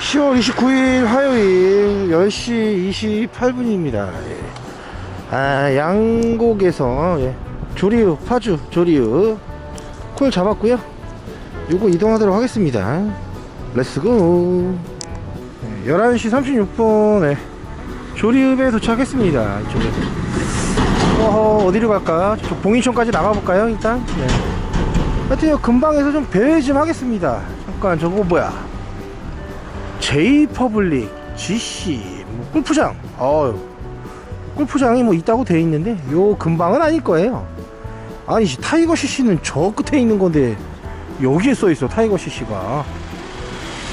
10월 29일 화요일 10시 28분입니다. 아, 양곡에서 예, 조리우, 파주 조리우 콜 잡았고요. 요거 이동하도록 하겠습니다. 렛츠고. 11시 36분 에 조리읍에 도착했습니다. 이쪽에. 어, 어디로 갈까? 저 봉인촌까지 나가볼까요? 일단. 네. 하여튼 금방에서 좀 배회 좀 하겠습니다. 잠깐 저거 뭐야? 제이퍼블릭 GC 뭐 골프장. 어 골프장이 뭐 있다고 돼 있는데 요 근방은 아닐 거예요. 아니 타이거 CC는 저 끝에 있는 건데 여기에 써 있어 타이거 CC가.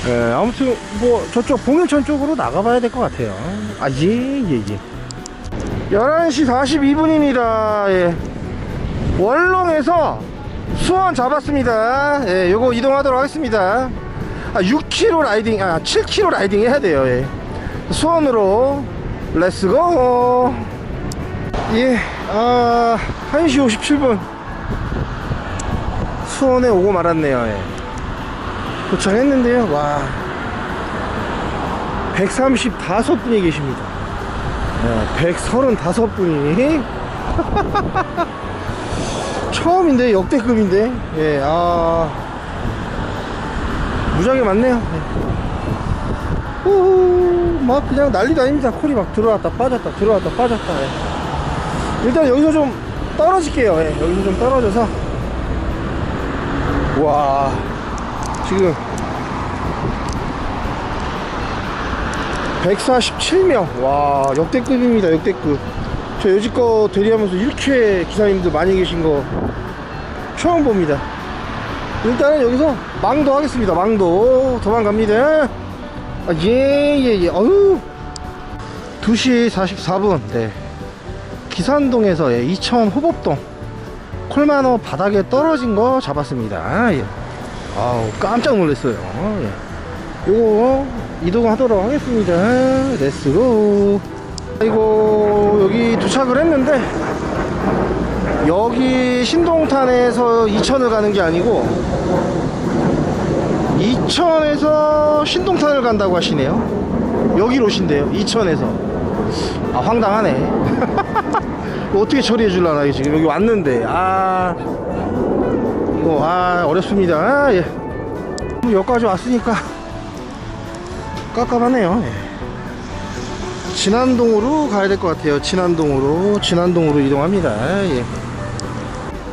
예, 아무튼 뭐 저쪽 봉일천 쪽으로 나가봐야 될 것 같아요. 아, 예, 예, 예. 11시 42분입니다. 예. 월롱에서 수원 잡았습니다. 예, 요거 이동하도록 하겠습니다. 아, 6km 라이딩, 아, 7km 라이딩 해야 돼요. 예. 수원으로 렛츠고. 예, 아, 1시 57분. 수원에 오고 말았네요. 예. 도착했는데요. 와. 135분이 계십니다. 네, 135분이. 처음인데, 역대급인데. 예, 아. 무지하게 많네요. 예. 우후, 막 그냥 난리도 아닙니다. 콜이 막 들어왔다, 빠졌다, 들어왔다, 빠졌다. 예. 일단 여기서 좀 떨어질게요. 예, 여기서 좀 떨어져서. 와. 지금 147명 와 역대급입니다 역대급 저 여지껏 대리하면서 이렇게 기사님들 많이 계신 거 처음 봅니다 일단은 여기서 망도 하겠습니다. 망도. 도망갑니다. 아, 예예예. 어휴. 2시 44분. 네. 기산동에서 예, 이천 호법동. 콜마노 바닥에 떨어진 거 잡았습니다. 예. 아우 깜짝 놀랐어요. 예. 요거 이동하도록 하겠습니다. 렛츠고. 이거 여기 도착을 했는데 여기 신동탄에서 이천을 가는 게 아니고 이천에서 신동탄을 간다고 하시네요. 여기로 오신대요 이천에서. 아 황당하네. 어떻게 처리해 줄라나 지금 여기 왔는데. 아 이거 아 어렵습니다. 아, 예. 뭐 여기까지 왔으니까 깝깝하네요. 예. 진안동으로 가야 될 것 같아요. 진안동으로 진안동으로 이동합니다. 예.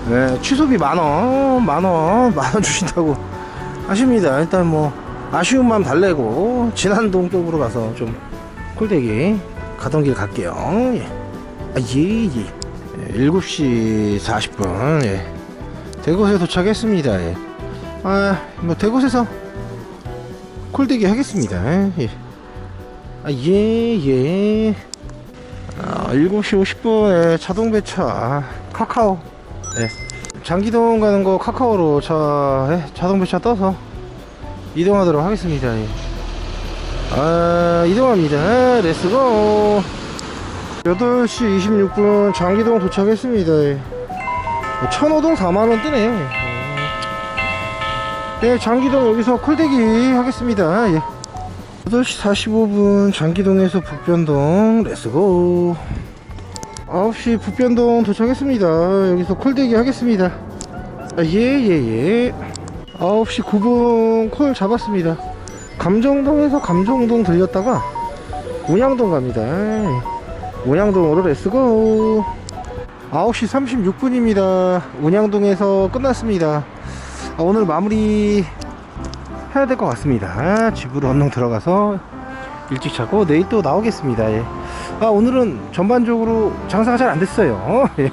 네, 취소비 만원 만원 만원 주신다고 하십니다 일단 뭐 마음 달래고 진안동 쪽으로 가서 좀 콜대기 가던 길 갈게요 예. 아, 예, 예. 예, 7시 40분 예. 대곳에 도착했습니다. 예. 아, 뭐 대곳에서 콜대기 하겠습니다. 예. 아, 예, 예. 아, 7시 50분에 자동 배차 카카오. 예. 장기동 가는 거 카카오로 차 예, 자동 배차 떠서 이동하도록 하겠습니다. 예. 아, 이동합니다. 렛츠고. 8시 26분 장기동 도착했습니다. 예. 천호동 4만원 뜨네요 네 장기동 여기서 콜대기 하겠습니다 예. 8시 45분 장기동에서 북변동 렛츠고 9시 북변동 도착했습니다 여기서 콜대기 하겠습니다 예예예 9시 9분 콜 잡았습니다 감정동에서 감정동 들렸다가 운양동 갑니다 운양동으로 렛츠고 9시 36분입니다. 운양동에서 끝났습니다. 아, 오늘 마무리 해야 될 것 같습니다. 집으로 언능 들어가서 일찍 자고 내일 또 나오겠습니다. 예. 아, 오늘은 전반적으로 장사가 잘 안 됐어요. 예.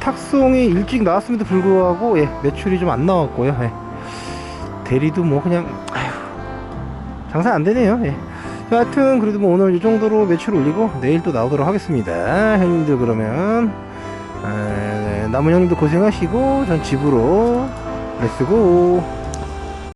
탁송이 일찍 나왔음에도 불구하고 예, 매출이 좀 안 나왔고요. 예. 대리도 뭐 그냥 아휴, 장사 안 되네요. 예. 하여튼 그래도 뭐 오늘 이 정도로 매출 올리고 내일 또 나오도록 하겠습니다. 형님들 그러면 에, 네, 남은 형님도 고생하시고 전 집으로 렛츠고